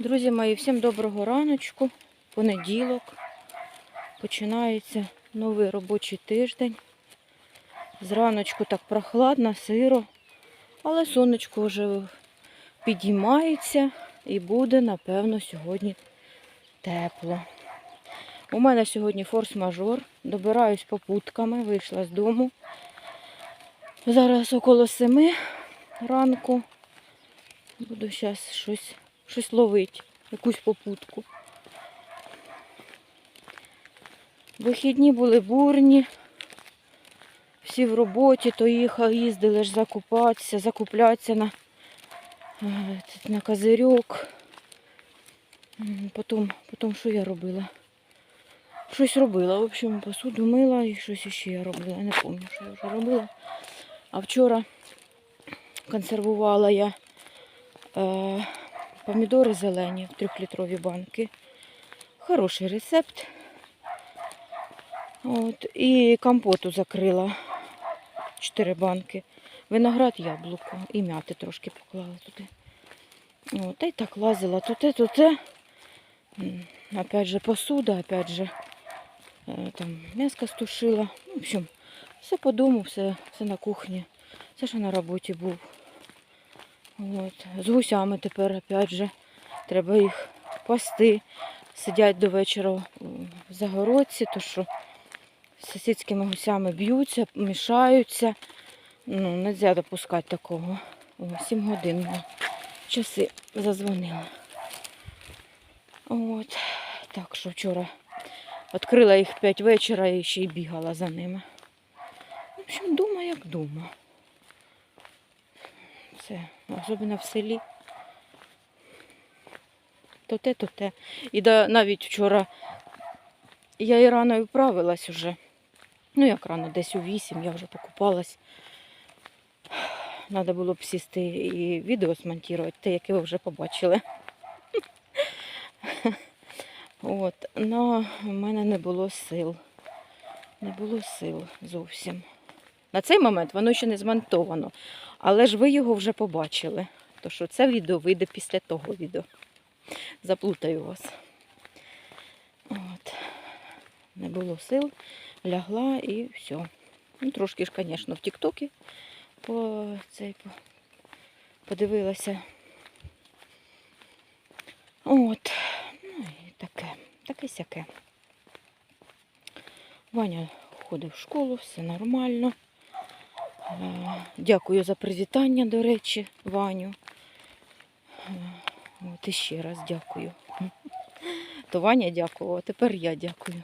Друзі мої, всім доброго раночку. Понеділок. Починається новий робочий тиждень. Зраночку так прохладно, сиро, але сонечко вже підіймається і буде, напевно, сьогодні тепло. У мене сьогодні форс-мажор. Добираюсь попутками, вийшла з дому. Зараз около семи ранку. Буду зараз щось, щось ловити, якусь попутку. Вихідні були бурні. Всі в роботі, то їхали, їздили ж закупатися, закуплятися на, е, на козирьок. Потім, потім що я робила? Щось робила. В общем, посуду мила і щось ще я робила. Я не пам'ятаю, що я вже робила. А вчора консервувала я е, помідори зелені в трьохлітрові банки. Хороший рецепт. От, і компоту закрила 4 банки. Виноград, яблуко і м'яти трошки поклала туди. От, та й так лазила те, то Опять же посуда, опять же е, там м'яско стушила. В общем, все по дому, все, все на кухні. Все, що на роботі був. От. З гусями тепер опять же. Треба їх пасти. Сидять до вечора в загородці, то що з сусідськими гусями б'ються, мішаються. Ну, не можна допускати такого. О, 7 годин часи зазвонили. От. Так що вчора відкрила їх 5 вечора і ще й бігала за ними. В общем, дома як дома. Це, особливо в селі. То те, то те. І да, навіть вчора я і рано вправилась уже. Ну, як рано, десь у 8 я вже покупалась. Треба було б сісти і відео смонтувати, те, яке ви вже побачили. От, но в мене не було сил. Не було сил зовсім. На цей момент воно ще не змонтовано. Але ж ви його вже побачили. То що це відео вийде після того відео. Заплутаю вас. От. Не було сил, лягла і все. Ну, трошки ж, звісно, в Тіктокі по цей по, подивилася. От. Ну і таке, таке сяке. Ваня ходив в школу, все нормально. Дякую за привітання, до речі, Ваню. От іще раз дякую. То Ваня дякував, а тепер я дякую.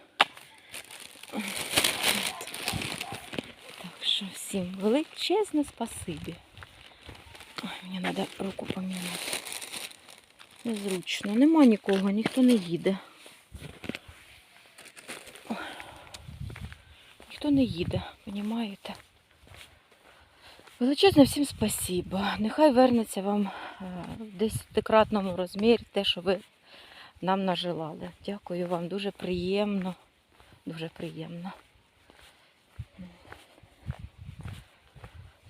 Так що всім величезне спасибі. Ой, мені треба руку поміняти. Незручно. Нема нікого, ніхто не їде. Ніхто не їде, понімаєте? Величезне всім спасіба. Нехай вернеться вам е, в десятикратному розмірі те, що ви нам нажелали. Дякую вам, дуже приємно. Дуже приємно.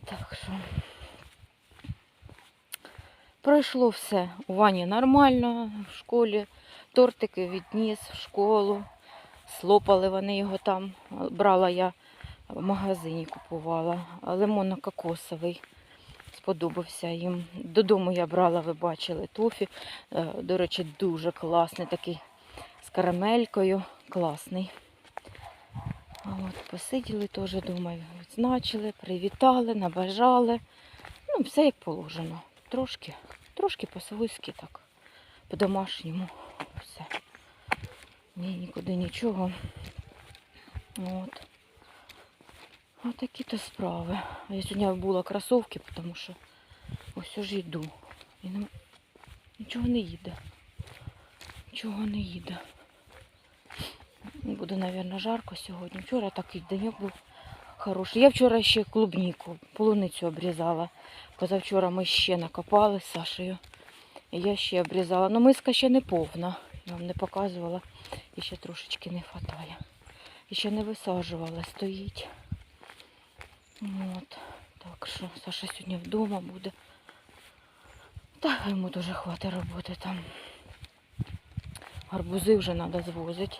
Так що пройшло все у Вані нормально в школі. Тортики відніс в школу. Слопали вони його там. Брала я в магазині купувала. Лимонно-кокосовий. Сподобався їм. Додому я брала, ви бачили, тофі. Е, До речі, дуже класний такий з карамелькою. Класний. От, посиділи теж, думаю, відзначили, привітали, набажали. Ну, все як положено. Трошки, трошки по-свойськи так, по-домашньому. Все. Ні, нікуди нічого. От. Ось такі то справи. Я сьогодні була кросовки, тому що ось ж йду. І не... Нічого не їде. Нічого не їде. Буде, мабуть, жарко сьогодні. Вчора такий денек був хороший. Я вчора ще клубніку, полуницю обрізала. Позавчора ми ще накопали з Сашею. І я ще обрізала. Ну миска ще не повна. Я вам не показувала. І ще трошечки не вистачає. І ще не висаджувала, стоїть. От. Так що Саша сьогодні вдома буде. Та йому дуже хватить роботи там. Гарбузи вже треба звозити.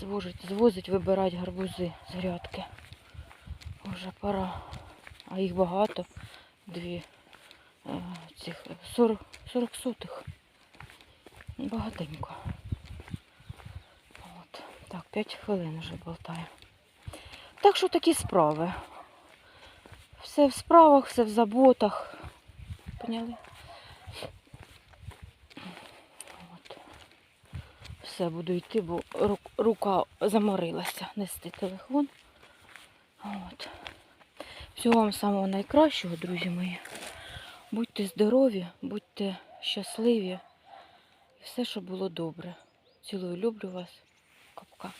Звозить, звозить, вибирати гарбузи з грядки. Вже пора. А їх багато. Дві е, цих 40, 40 сотих. Багатенько. От. Так, 5 хвилин вже болтаю. Так що такі справи. Все в справах, все в заботах. Поняли? От. Все, буду йти, бо рука заморилася нести телефон. От. Всього вам самого найкращого, друзі мої. Будьте здорові, будьте щасливі. І все, щоб було добре. Цілую, люблю вас. Капка.